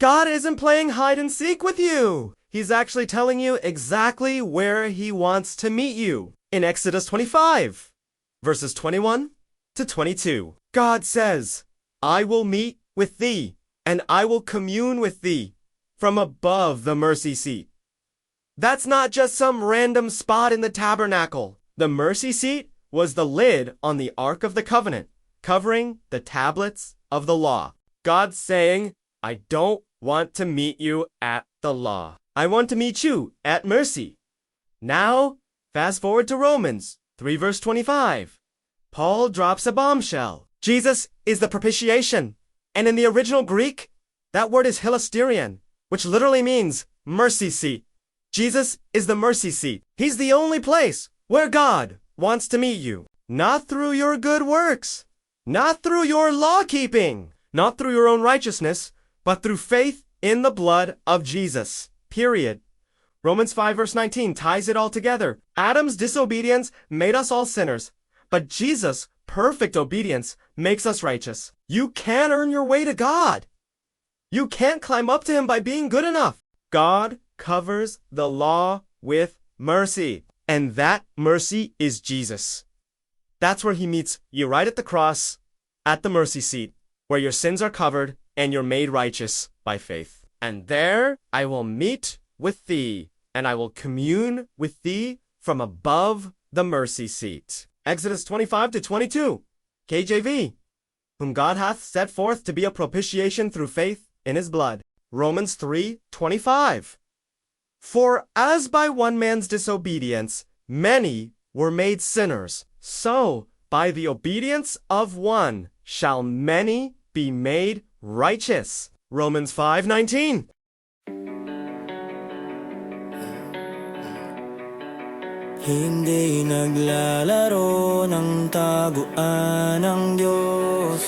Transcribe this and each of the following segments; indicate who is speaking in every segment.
Speaker 1: God isn't playing hide and seek with you. He's actually telling you exactly where he wants to meet you. In Exodus 25, verses 21 to 22, God says, I will meet with thee, and I will commune with thee from above the mercy seat. That's not just some random spot in the tabernacle. The mercy seat was the lid on the Ark of the Covenant, covering the tablets of the law. God's saying, I don't want to meet you at the law. I want to meet you at mercy. Now, fast forward to Romans 3 verse 25. Paul drops a bombshell. Jesus is the propitiation. And in the original Greek, that word is hilasterion, which literally means mercy seat. Jesus is the mercy seat. He's the only place where God wants to meet you. Not through your good works, not through your law keeping, not through your own righteousness, but through faith in the blood of Jesus. Period. Romans 5 verse 19 ties it all together. Adam's disobedience made us all sinners, but Jesus' perfect obedience makes us righteous. You can't earn your way to God. You can't climb up to Him by being good enough. God covers the law with mercy, and that mercy is Jesus. That's where He meets you right at the cross, at the mercy seat, where your sins are covered and you're made righteous by faith. And there I will meet with thee, and I will commune with thee from above the mercy seat. Exodus 25 to 22, KJV. Whom God hath set forth to be a propitiation through faith in his blood. Romans 3 25. For as by one man's disobedience many were made sinners, so by the obedience of one shall many be made righteous. Romans 5:19.
Speaker 2: Hindi naglalaro ng taguan ng Diyos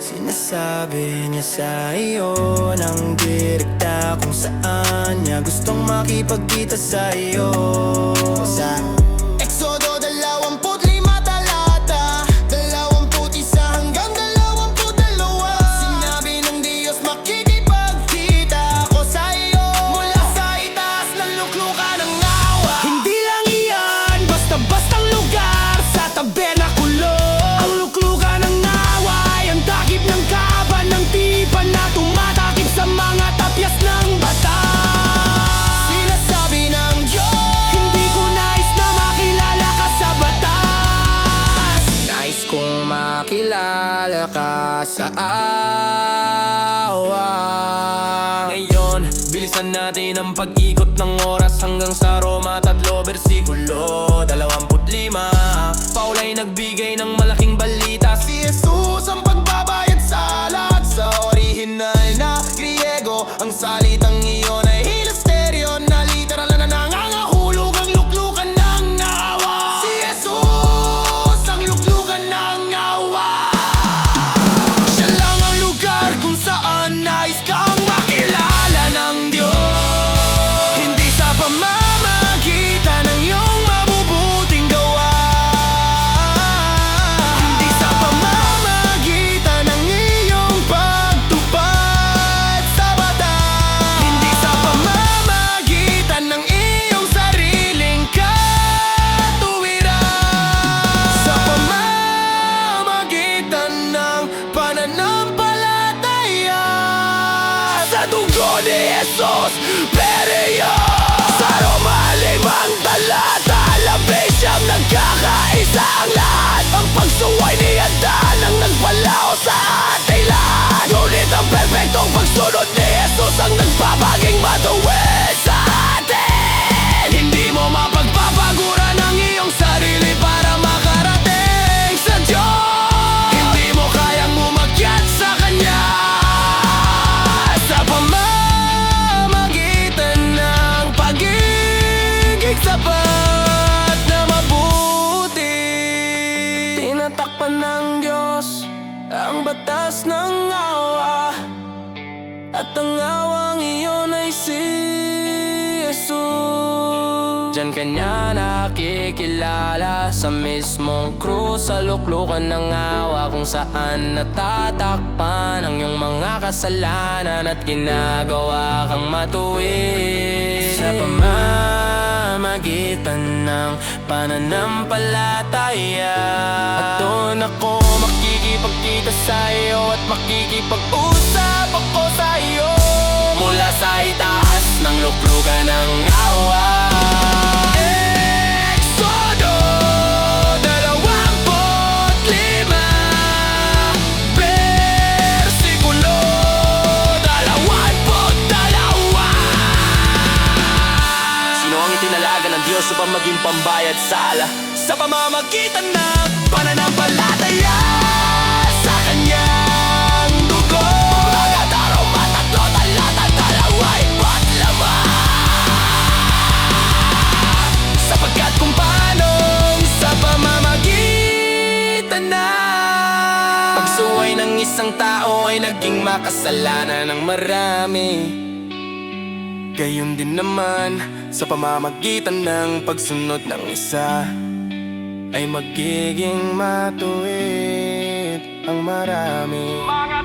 Speaker 2: Sinasabi niya sa iyo ng direkta kung saan niya gustong makipagkita sa iyo Sa ang pag-ikot ng oras Hanggang sa Roma, tatlo versikulo Diyos Periyo Sa rumalimang talata Labis siyang nagkakaisa ang lahat. Batas ng awa At ang awang iyon ay si Jesus. Dyan kanya nakikilala Sa mismong krus Sa luklukan ng awa Kung saan natatakpan Ang iyong mga kasalanan At ginagawa kang matuwid. Sa pamamagitan ng pananampalataya At doon ako makikipagkita sa'yo At makikipag-usap ako sa'yo. Mula sa itaas ng luklukan ng awa. Exodo dalawamput lima. Versikulo dalawamput dalawa. Sino ang itinalaga ng Diyos upang maging pambayad sala Sa pamamagitan ng pananampalataya na. Pagsuway ng isang tao ay naging makasalanan ng marami. Gayon din naman sa pamamagitan ng pagsunod ng isa Ay magiging matuwid ang marami. Mga